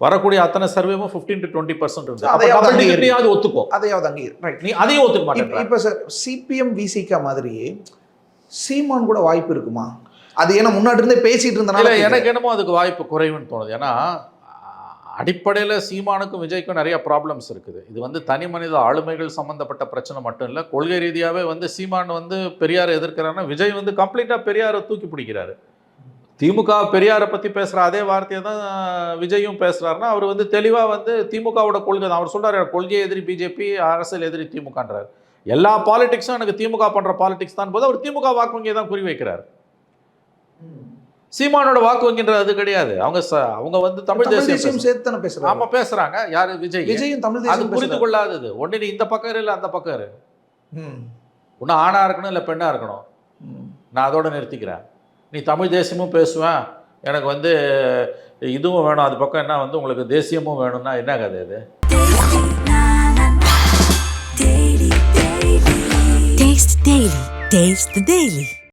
வரக்கூடிய அத்தனை சர்வேவும் ஃபிஃப்டீன் டு டுவெண்ட்டி பர்சன்ட் இருந்து அதையாவது அப்ப double அங்கீகரி- digit நீயாவது ஒத்துக்கோ அதையாவது அங்கே ரைட் நீ அதையும் ஒத்துக்க மாட்டேன் இப்போ சார் சிபிஎம் விசிகா மாதிரியே சீமான் கூட வாய்ப்பு இருக்குமா? அது ஏன்னா முன்னாடி இருந்தே பேசிட்டு இருந்தனால. எனக்கு என்னமோ அதுக்கு வாய்ப்பு குறைவுன்னு தோணுது. ஏன்னா அடிப்படையில் சீமானுக்கும் விஜய்க்கும் நிறைய ப்ராப்ளம்ஸ் இருக்குது. இது வந்து தனி மனித ஆளுமைகள் சம்மந்தப்பட்ட பிரச்சனை மட்டும் இல்லை கொள்கை ரீதியாகவே வந்து சீமான் வந்து பெரியாரை எதிர்க்கிறாருன்னா விஜய் வந்து கம்ப்ளீட்டாக பெரியாரை தூக்கி பிடிக்கிறாரு. திமுக பெரியாரை பற்றி பேசுகிற அதே வார்த்தையை தான் விஜயும் பேசுகிறாருன்னா அவர் வந்து தெளிவாக வந்து திமுகவோட கொள்கை தான். அவர் சொல்கிறார் கொள்கை எதிரி பிஜேபி அரசியல் எதிரி திமுகன்றார். எல்லா பாலிடிக்ஸும் எனக்கு திமுக பண்ணுற பாலிடிக்ஸ் தான் போது அவர் திமுக வாக்கு வங்கியை தான் குறி வைக்கிறார். சீமானோட வாக்கு வங்கின்றது அது கிடையாது. அவங்க அவங்க வந்து தமிழ் தேசியம் சேர்த்து தானே பேசுறாங்க. ஆமா பேசுறாங்க. யாரு? விஜய். விஜயும் தமிழ் அது புரிந்து. கொள்ளாதது. ஒண்ணு நீ இந்த பக்கம் இரு இல்ல அந்த பக்கம் இரு. ம். ஒண்ணு ஆணா இருக்கணும் இல்ல பெண்ணா இருக்கணும். நான் அதோட நிறுத்திக்கிறேன். நீ தமிழ் தேசியமும் பேசுவேன் எனக்கு வந்து இதுவும் வேணும். அது பக்கம் என்ன வந்து உங்களுக்கு தேசியமும் வேணும்னா என்ன கதை இது டேஸ்ட் டெய்லி